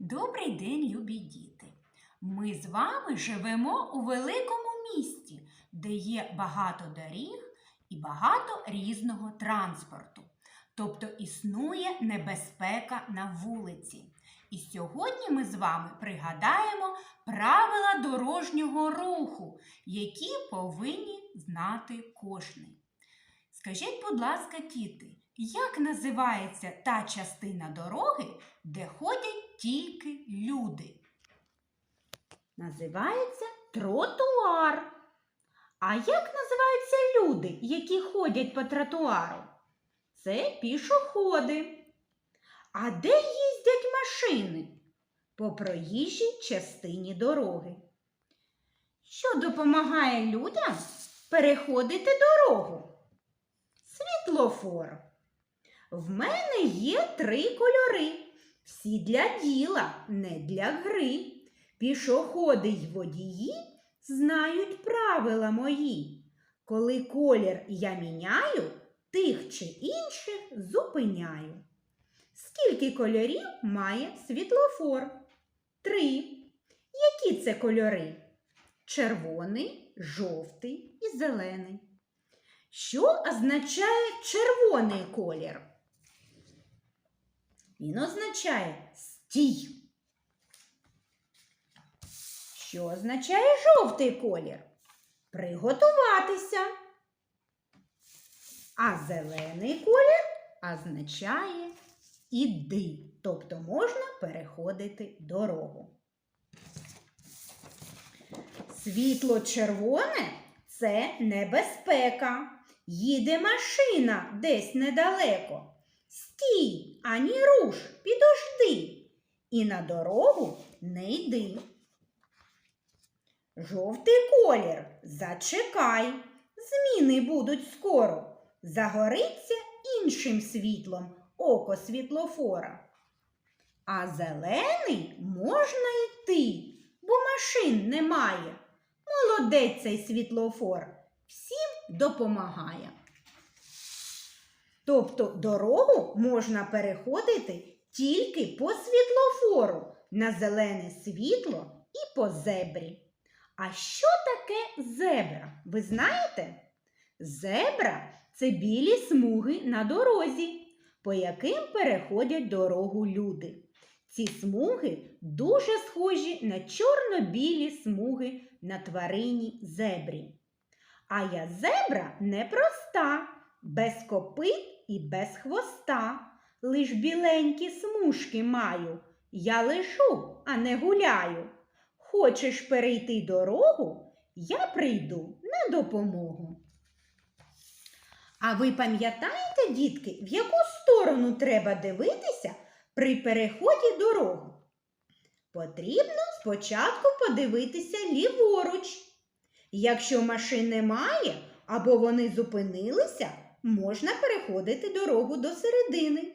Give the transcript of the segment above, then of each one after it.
Добрий день, любі діти! Ми з вами живемо у великому місті, де є багато доріг і багато різного транспорту. Тобто існує небезпека на вулиці. І сьогодні ми з вами пригадаємо правила дорожнього руху, які повинні знати кожний. Скажіть, будь ласка, діти, як називається та частина дороги, де ходять тільки люди? Називається тротуар. А як називаються люди, які ходять по тротуару? Це пішоходи. А де їздять машини? По проїжджій частині дороги. Що допомагає людям переходити дорогу? Світлофор. В мене є три кольори. Всі для діла, не для гри. Пішоходи й водії знають правила мої. Коли колір я міняю, тих чи інших зупиняю. Скільки кольорів має світлофор? Три. Які це кольори? Червоний, жовтий і зелений. Що означає червоний колір? Він означає стій. Що означає жовтий колір? Приготуватися. А зелений колір означає іди, тобто можна переходити дорогу. Світло червоне це небезпека. Їде машина десь недалеко. Стій, ані руш, підожди. І на дорогу не йди. Жовтий колір зачекай. Зміни будуть скоро. Загориться іншим світлом око світлофора. А зелений можна йти, бо машин немає. Молодець цей світлофор всім допомагає. Тобто дорогу можна переходити тільки по світлофору на зелене світло і по зебрі. А що таке зебра? Ви знаєте? Зебра це білі смуги на дорозі, по яким переходять дорогу люди. Ці смуги дуже схожі на чорно-білі смуги на тварині зебрі. А я зебра непроста, без копит і без хвоста. Лиш біленькі смужки маю. Я лежу, а не гуляю. Хочеш перейти дорогу, я прийду на допомогу. А ви пам'ятаєте, дітки, в яку сторону треба дивитися при переході дорогу? Потрібно спочатку подивитися ліворуч. Якщо машин немає або вони зупинилися, можна переходити дорогу до середини.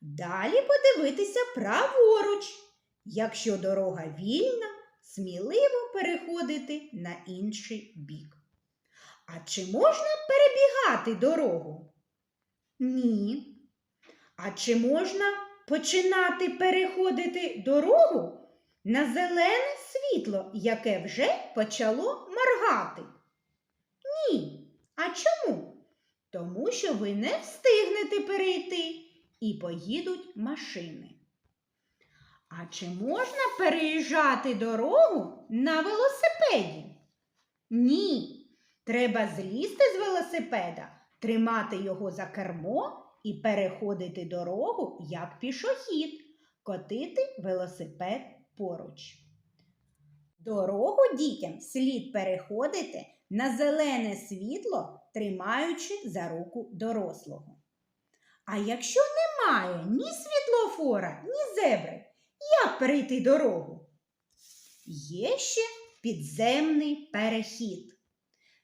Далі подивитися праворуч. Якщо дорога вільна, сміливо переходити на інший бік. А чи можна перебігати дорогу? Ні. А чи можна починати переходити дорогу на зелене світло, яке вже почало моргати? Ні. А чому? Тому що ви не встигнете перейти і поїдуть машини. А чи можна переїжджати дорогу на велосипеді? Ні. Треба злізти з велосипеда, тримати його за кермо і переходити дорогу як пішохід, котити велосипед поруч. Дорогу дітям слід переходити на зелене світло, тримаючи за руку дорослого. А якщо немає ні світлофора, ні зебри, як перейти дорогу? Є ще підземний перехід.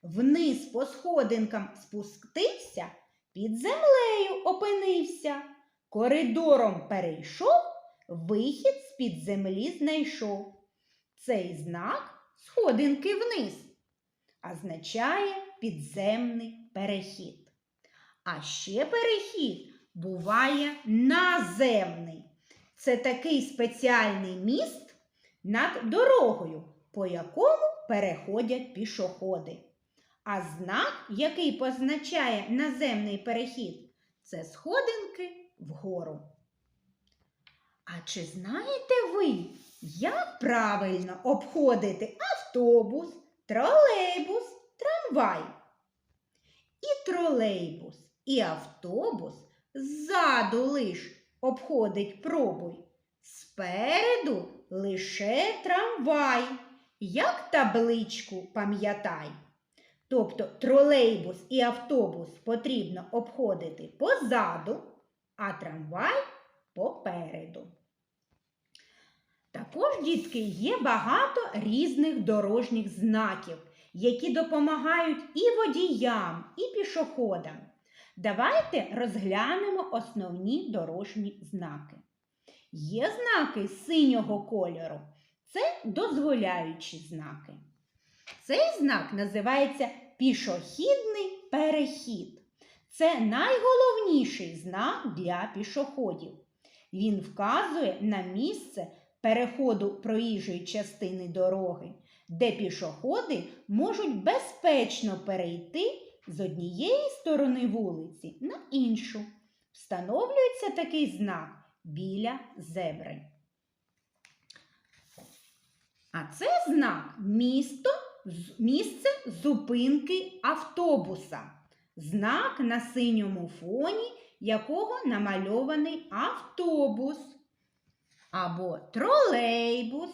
Вниз по сходинкам спустився, під землею опинився, коридором перейшов, вихід з-під землі знайшов. Цей знак сходинки вниз означає підземний перехід. А ще перехід буває наземний. це такий спеціальний міст над дорогою, по якому переходять пішоходи. А знак, який позначає наземний перехід, це сходинки вгору. А чи знаєте ви, як правильно обходити автобус, тролейбус, трамвай? І тролейбус, і автобус ззаду лиш обходить пробуй. Спереду лише трамвай, як табличку пам'ятай. Тобто тролейбус і автобус потрібно обходити позаду, а трамвай попереду. Також, дітки, є багато різних дорожніх знаків, які допомагають і водіям, і пішоходам. Давайте розглянемо основні дорожні знаки. Є знаки синього кольору. Це дозволяючі знаки. Цей знак називається пішохідний перехід. Це найголовніший знак для пішоходів. Він вказує на місце переходу проїжджої частини дороги, де пішоходи можуть безпечно перейти з однієї сторони вулиці на іншу. Встановлюється такий знак біля зебри. А це знак місто, місце зупинки автобуса. Знак на синьому фоні, якого намальований автобус, або тролейбус,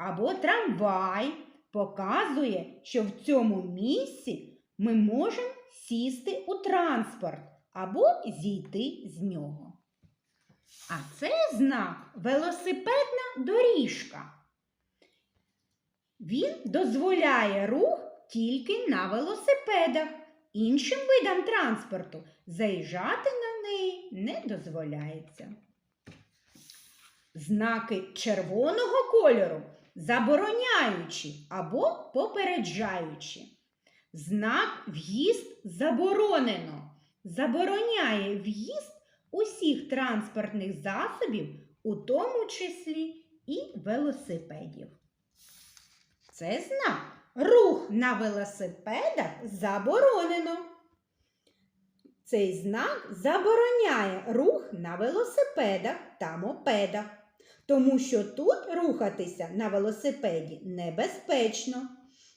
або трамвай показує, що в цьому місці ми можемо сісти у транспорт або зійти з нього. А це знак велосипедна доріжка. Він дозволяє рух тільки на велосипедах. Іншим видам транспорту заїжджати на неї не дозволяється. Знаки червоного кольору забороняючі або попереджаючі. Знак в'їзд заборонено. Забороняє в'їзд усіх транспортних засобів, у тому числі і велосипедів. Це знак. Рух на велосипедах заборонено. Цей знак забороняє рух на велосипедах та мопедах, тому що тут рухатися на велосипеді небезпечно.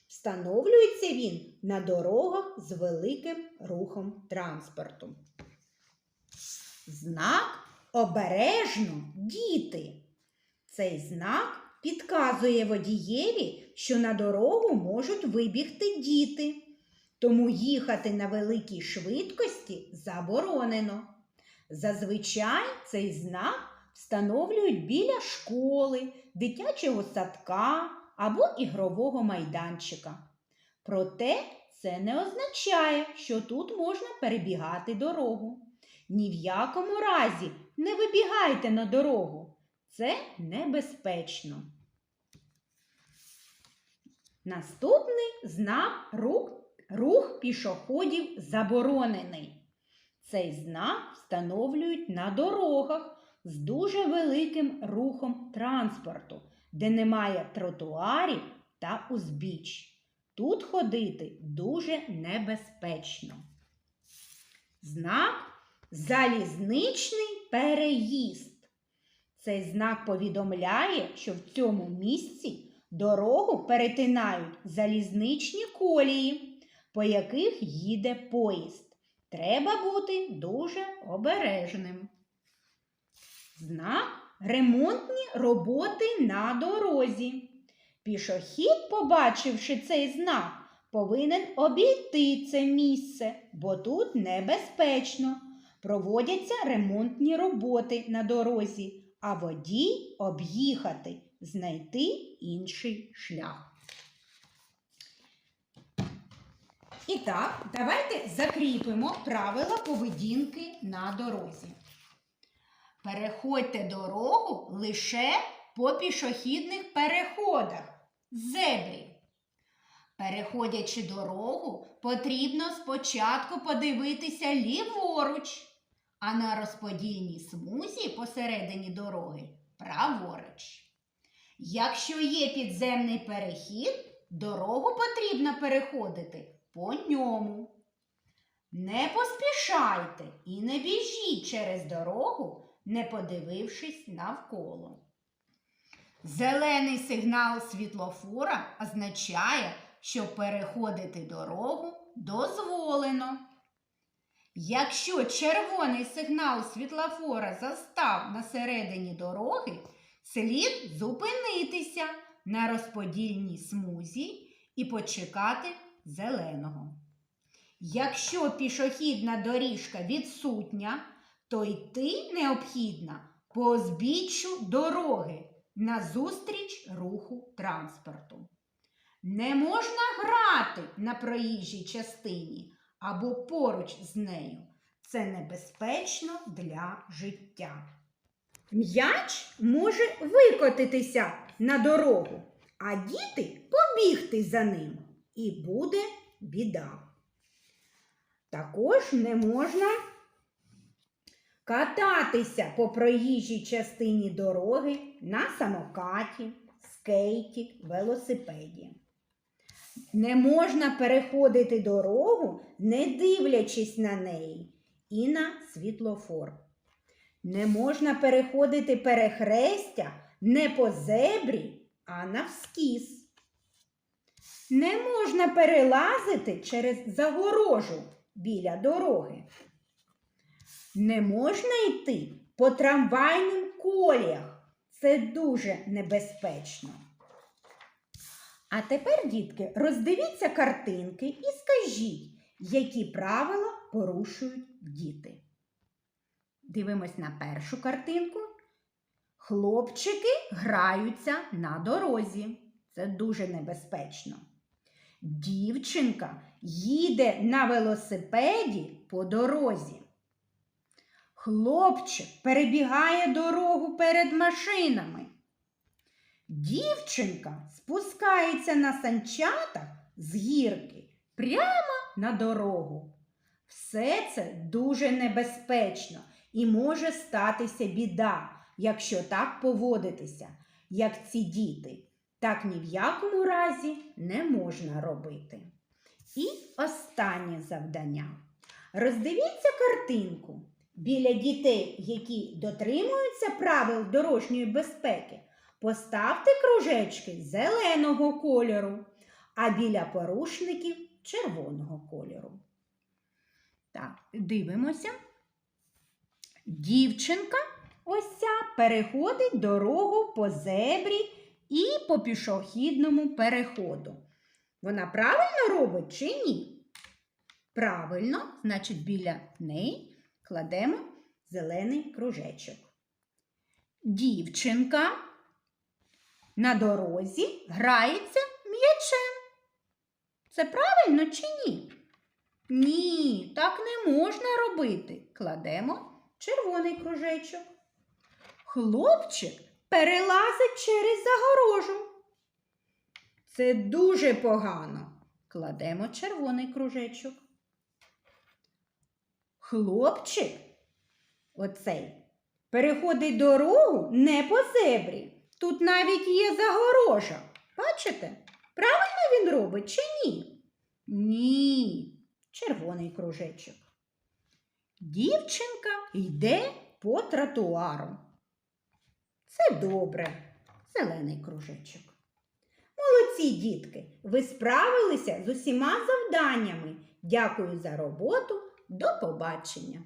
Встановлюється він на дорогах з великим рухом транспорту. Знак обережно діти. Цей знак підказує водієві, що на дорогу можуть вибігти діти, тому їхати на великій швидкості заборонено. Зазвичай цей знак встановлюють біля школи, дитячого садка або ігрового майданчика. Проте це не означає, що тут можна перебігати дорогу. Ні в якому разі не вибігайте на дорогу. Це небезпечно. Наступний знак рух, рух пішоходів заборонений. Цей знак встановлюють на дорогах з дуже великим рухом транспорту, де немає тротуарів та узбіч. Тут ходити дуже небезпечно. Знак залізничний переїзд. Цей знак повідомляє, що в цьому місці дорогу перетинають залізничні колії, по яких їде поїзд. Треба бути дуже обережним. Знак ремонтні роботи на дорозі. Пішохід, побачивши цей знак, повинен обійти це місце, бо тут небезпечно. Проводяться ремонтні роботи на дорозі, а водій об'їхати, знайти інший шлях. І так, давайте закріпимо правила поведінки на дорозі. Переходьте дорогу лише по пішохідних переходах зебрі. Переходячи дорогу, потрібно спочатку подивитися ліворуч, а на розподільній смузі посередині дороги праворуч. Якщо є підземний перехід, дорогу потрібно переходити по ньому. Не поспішайте і не біжіть через дорогу, не подивившись навколо. Зелений сигнал світлофора означає, що переходити дорогу дозволено. Якщо червоний сигнал світлофора застав на середині дороги, слід зупинитися на розподільній смузі і почекати зеленого. Якщо пішохідна доріжка відсутня, то йти необхідно по узбіччю дороги назустріч руху транспорту. Не можна грати на проїжджій частині або поруч з нею. Це небезпечно для життя. М'яч може викотитися на дорогу, а діти побігти за ним, і буде біда. Також не можна кататися по проїжджій частині дороги на самокаті, скейті, велосипеді. Не можна переходити дорогу, не дивлячись на неї, і на світлофор. Не можна переходити перехрестя не по зебрі, а навскіз. Не можна перелазити через загорожу біля дороги. Не можна йти по трамвайним коліях. Це дуже небезпечно. А тепер, дітки, роздивіться картинки і скажіть, які правила порушують діти. Дивимось на першу картинку. Хлопчики граються на дорозі. Це дуже небезпечно. Дівчинка їде на велосипеді по дорозі. Хлопчик перебігає дорогу перед машинами. Дівчинка спускається на санчатах з гірки прямо на дорогу. Все це дуже небезпечно і може статися біда, якщо так поводитися, як ці діти. Так ні в якому разі не можна робити. І останнє завдання. Роздивіться картинку. Біля дітей, які дотримуються правил дорожньої безпеки, поставте кружечки зеленого кольору, а біля порушників червоного кольору. Так, дивимося. Дівчинка ось ця переходить дорогу по зебрі і по пішохідному переходу. Вона правильно робить чи ні? Правильно, значить, біля неї кладемо зелений кружечок. Дівчинка на дорозі грається м'ячем. Це правильно чи ні? Ні, так не можна робити. Кладемо червоний кружечок. Хлопчик перелазить через загорожу. Це дуже погано. Кладемо червоний кружечок. Хлопчик, оцей, переходить дорогу не по зебрі. Тут навіть є загорожа. Бачите? Правильно він робить чи ні? Ні. Червоний кружечок. Дівчинка йде по тротуару. Це добре, зелений кружечок. Молодці, дітки, ви справилися з усіма завданнями. Дякую за роботу. До побачення!